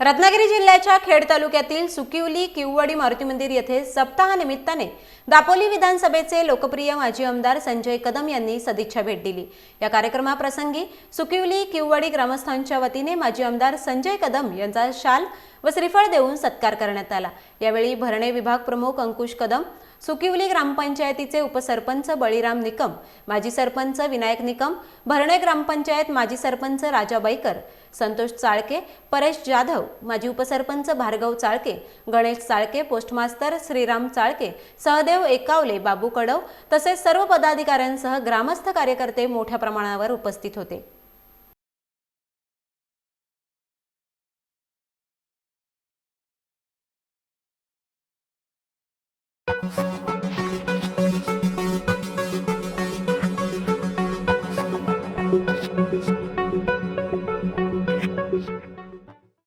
रत्नागिरी जिल्ह्याच्या खेड तालुक्यातील सुकिवली किवडी मारुती मंदिर येथे सप्ताहानिमित्ताने दापोली विधानसभेचे लोकप्रिय माजी आमदार संजय कदम यांनी सदिच्छा भेट दिली. या कार्यक्रमाप्रसंगी सुकिवली किवडी ग्रामस्थांच्या वतीने माजी आमदार संजय कदम यांचा शाल व श्रीफळ देऊन सत्कार करण्यात आला. यावेळी भरणे विभाग प्रमुख अंकुश कदम सुकिवली ग्रामपंचायतीचे उपसरपंच बळीराम निकम माजी सरपंच विनायक निकम भरणे ग्रामपंचायत माजी सरपंच राजा बैकर संतोष चाळके परेश जाधव माजी उपसरपंच भार्गव चाळके गणेश चाळके पोस्टमास्तर श्रीराम चाळके सहदेव एकावले बाबू कडव तसेच सर्व पदाधिकाऱ्यांसह ग्रामस्थ कार्यकर्ते मोठ्या प्रमाणावर उपस्थित होते. Thank you.